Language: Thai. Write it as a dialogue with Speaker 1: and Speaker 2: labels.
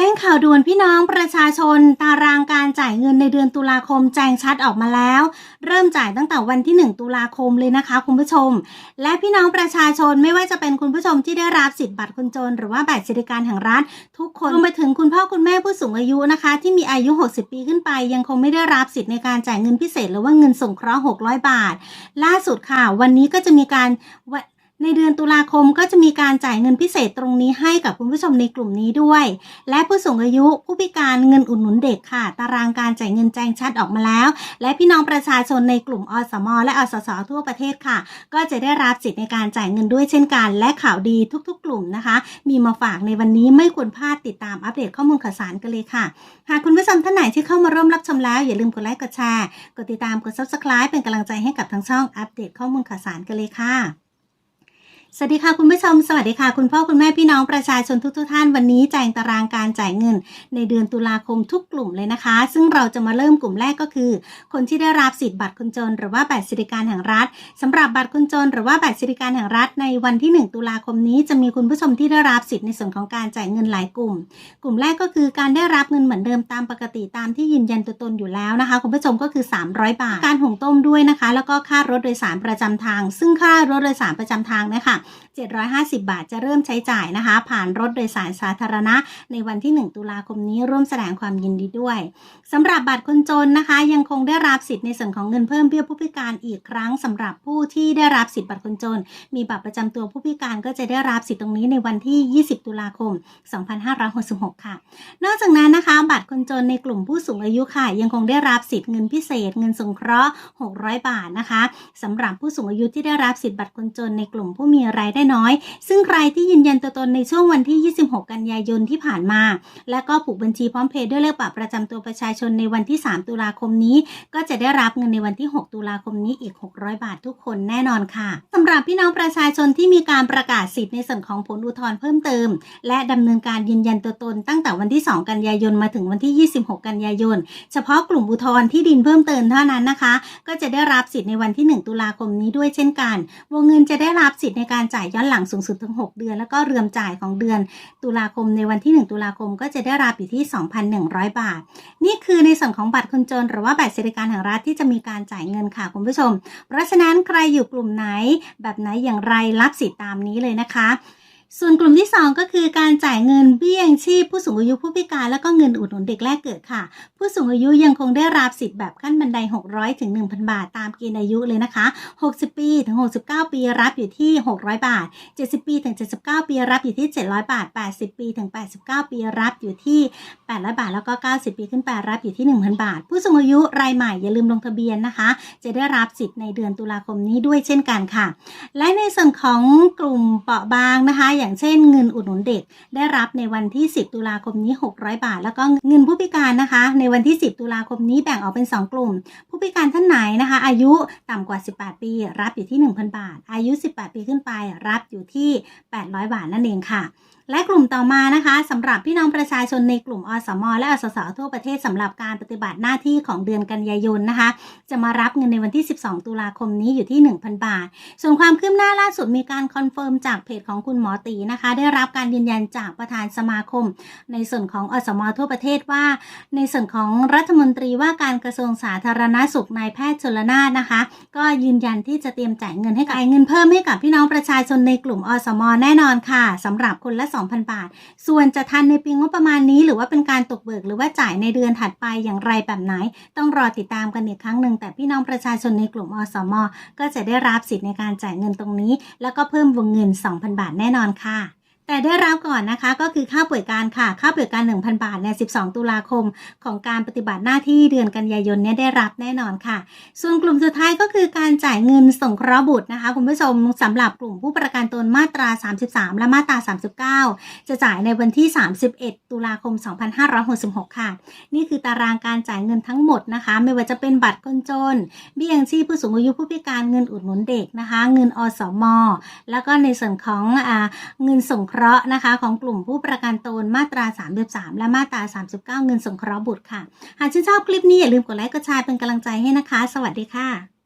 Speaker 1: แจ้งข่าวด่วนพี่น้องประชาชน ตารางการจ่ายเงินในเดือนตุลาคมแจ้งชัดออกมาแล้ว เริ่มจ่ายตั้งแต่วันที่ 1 ตุลาคมเลยนะคะ คุณผู้ชม และพี่น้องประชาชนไม่ว่าจะเป็นคุณผู้ชมที่ได้รับสิทธิ์บัตรคนจน หรือว่าบัตรสวัสดิการแห่งรัฐทุกคนรวมไปถึงคุณพ่อคุณแม่ผู้สูงอายุนะคะ ที่มีอายุ 60 ปีขึ้นไป ยังคงไม่ได้รับสิทธิ์ในการจ่ายเงินพิเศษ หรือว่าเงินสงเคราะห์600 บาท ล่าสุดค่ะ วันนี้ก็จะมีการวะ ในเดือนตุลาคมก็จะมีการจ่ายเงินพิเศษตรงนี้ให้กับคุณผู้ชมในกลุ่มนี้ด้วย และผู้สูงอายุผู้พิการเงินอุดหนุนเด็กค่ะ ตารางการจ่ายเงินแจ้งชัดออกมาแล้ว และพี่น้องประชาชนในกลุ่มอสม และอสสทั่วประเทศค่ะ ก็จะได้รับสิทธิ์ในการจ่ายเงินด้วยเช่นกัน และข่าวดีทุกๆ กลุ่มนะคะ มีมาฝากในวันนี้ไม่ควรพลาดติดตามอัปเดตข้อมูลข่าวสารกันเลยค่ะ หากคุณผู้ชมท่านไหนที่เข้ามาร่วมรับชมแล้วอย่าลืมกดไลค์กดแชร์กดติดตามกด subscribe เป็นกำลังใจให้กับทั้งช่องอัปเดตข้อมูลข่าวสารกันเลยค่ะ สวัสดีค่ะคุณผู้ชม สวัสดีค่ะ คุณพ่อคุณแม่พี่น้องประชาชนทุกๆท่านวันนี้แจงตารางการจ่ายเงิน ในเดือนตุลาคมทุกกลุ่มเลยนะคะ ซึ่งเราจะมาเริ่มกลุ่มแรกก็คือ คนที่ได้รับสิทธิ์บัตรคนจน หรือว่าบัตรสวัสดิการแห่งรัฐสำหรับบัตรคนจน หรือว่าบัตรสวัสดิการแห่งรัฐในวันที่ 1 ตุลาคมนี้จะมีคุณผู้ชมที่ได้รับสิทธิ์ในส่วนของการจ่ายเงินหลายกลุ่ม กลุ่มแรกก็คือการได้รับเงินเหมือนเดิมตามปกติตามที่ยืนยันตัวตนอยู่แล้วนะคะ คุณผู้ชมก็คือ 300 บาท การหุงต้มด้วยนะคะ แล้วก็ค่ารถโดยสารประจำทาง ซึ่งค่ารถโดยสารประจำทางนะคะ750 บาทจะเริ่มใช้จ่ายนะคะ ผ่านรถโดยสารสาธารณะ ในวันที่ 1 ตุลาคมนี้ร่วมแสดงความยินดีด้วยสำหรับบัตรคนจนนะคะ ยังคงได้รับสิทธิ์ในส่วนของเงินเพิ่มเบี้ยผู้พิการอีกครั้งสำหรับผู้ที่ได้รับสิทธิ์บัตรคนจน มีบัตรประจำตัวผู้พิการก็จะได้รับสิทธิ์ตรงนี้ในวันที่ 20 ตุลาคม 2566 ค่ะ นอกจากนั้นนะคะ บัตรคนจนในกลุ่มผู้สูงอายุค่ะ ยังคงได้รับสิทธิ์เงินพิเศษ เงินสงเคราะห์ 600 บาทนะคะสำหรับผู้สูงอายุที่ได้รับสิทธิ์บัตรคนจนในกลุ่มผู้มีรายได้น้อย ซึ่งใครที่ยืนยันตัวตนในช่วงวันที่ 26 กันยายนที่ผ่านมา และก็ผูกบัญชีพร้อมเพย์ด้วยเลขบัตรประจำตัวประชาชนในวันที่ 3 ตุลาคมนี้ ก็จะได้รับเงินในวันที่ 6 ตุลาคมนี้อีก 600 บาททุกคนแน่นอนค่ะสำหรับพี่น้องประชาชนที่มีการประกาศสิทธิ์ในส่วนของผลอุทธรณ์เพิ่มเติม และดำเนินการยืนยันตัวตนตั้งแต่วันที่ 2 กันยายนมาถึงวันที่ 26 กันยายน เฉพาะกลุ่มอุทธรณ์ที่ดินเพิ่มเติมเท่านั้นนะคะ ก็จะได้รับสิทธิ์ในวันที่ 1 ตุลาคมนี้ด้วยเช่นกัน วงเงินจะได้รับสิทธิ์ในการการจ่ายย้อนหลังสูงสุดถึง 6 เดือน แล้วก็เรื่อมจ่ายของเดือนตุลาคมในวันที่ 1 ตุลาคมก็จะได้รับอยู่ที่ 2,100 บาท นี่คือในส่วนของบัตรคนจน หรือว่าบัตรสวัสดิการแห่งรัฐที่จะมีการจ่ายเงินค่ะคุณผู้ชม เพราะฉะนั้นใครอยู่กลุ่มไหน แบบไหนอย่างไรรับสิทธิ์ตามนี้เลยนะคะ ส่วนกลุ่มที่ 2 ก็คือการจ่ายเงินเบี้ยยังชีพผู้สูงอายุผู้พิการ แล้วก็เงินอุดหนุนเด็กแรกเกิดค่ะ ผู้สูงอายุยังคงได้รับสิทธิ์แบบขั้นบันได 600 ถึง 1,000 บาท ตามเกณฑ์อายุเลยนะคะ 60 ปีถึง 69 ปีรับอยู่ที่ 600 บาท 70 ปีถึง 79 ปีรับอยู่ที่ 700 บาท 80 ปีถึง 89 ปีรับอยู่ที่ 800 บาท แล้วก็ 90 ปีขึ้นไปรับอยู่ที่ 1,000 บาท ผู้สูงอายุรายใหม่อย่าลืมลงทะเบียนนะคะ จะได้รับสิทธิ์ในเดือนตุลาคมนี้ด้วยเช่นกันค่ะ และในส่วนของกลุ่มเปราะบางนะคะอย่างเช่นเงินอุดหนุนเด็ก ได้รับในวันที่ 10 ตุลาคมนี้ 600 บาท แล้วก็เงินผู้พิการนะคะ ในวันที่ 10 ตุลาคมนี้แบ่งออกเป็น 2 กลุ่ม ผู้พิการท่านไหนนะคะ อายุต่ำกว่า 18 ปี รับอยู่ที่ 1,000 บาท อายุ 18 ปีขึ้นไป รับอยู่ที่ 800 บาทนั่นเองค่ะและกลุ่มต่อมานะคะสำหรับพี่น้องประชาชนในกลุ่มอสม และอสสทั่วประเทศสำหรับการปฏิบัติหน้าที่ของเดือนกันยายนนะคะ จะมารับเงินในวันที่ 12 ตุลาคมนี้อยู่ที่ 1,000 บาท ส่วนความคืบหน้าล่าสุดมีการคอนเฟิร์มจากเพจของคุณหมอตีนะคะ ได้รับการยืนยันจากประธานสมาคม ในส่วนของอสมทั่วประเทศว่า ในส่วนของรัฐมนตรีว่าการกระทรวงสาธารณสุขนายแพทย์ชลนานนะคะ ก็ยืนยันที่จะเตรียมจ่ายเงินให้กับเงินเพิ่มให้กับพี่น้องประชาชนในกลุ่มอสมแน่นอนค่ะสำหรับคนละ 2,000 บาท ส่วนจะทันในปีงบประมาณนี้ หรือว่าเป็นการตกเบิกหรือว่าจ่ายในเดือนถัดไปอย่างไรแบบไหน ต้องรอติดตามกันอีกครั้งหนึ่งแต่พี่น้องประชาชนในกลุ่มอสม ก็จะได้รับสิทธิ์ในการจ่ายเงินตรงนี้ แล้วก็เพิ่มวงเงิน 2,000 บาทแน่นอนค่ะ แต่ได้รับก่อนนะคะก็คือค่าป่วยการค่ะ ค่าป่วยการ 1,000 บาทเนี่ย12 ตุลาคม ของการปฏิบัติหน้าที่เดือนกันยายนเนี่ยได้รับแน่นอนค่ะ ส่วนกลุ่มสุดท้ายก็คือการจ่ายเงินส่งเคราะห์บุตรนะคะ คุณผู้ชมสำหรับกลุ่มผู้ประกันตนมาตรา 33 และมาตรา 39 จะจ่ายในวันที่ 31 ตุลาคม 2566 ค่ะ นี่คือตารางการจ่ายเงินทั้งหมดนะคะ ไม่ว่าจะเป็นบัตรคนจนเบี้ยยังชีพผู้สูงอายุผู้พิการเงินอุดหนุนเด็กนะคะ เงินอสม แล้วก็ในส่วนของอเงินส่งเคราะห์นะคะของกลุ่มผู้ประกันตนมาตรา 33 และมาตรา 39 เงินสงเคราะห์บุตรค่ะ หากชื่นชอบคลิปนี้อย่าลืมกดไลค์กดแชร์เป็นกำลังใจให้นะคะ สวัสดีค่ะ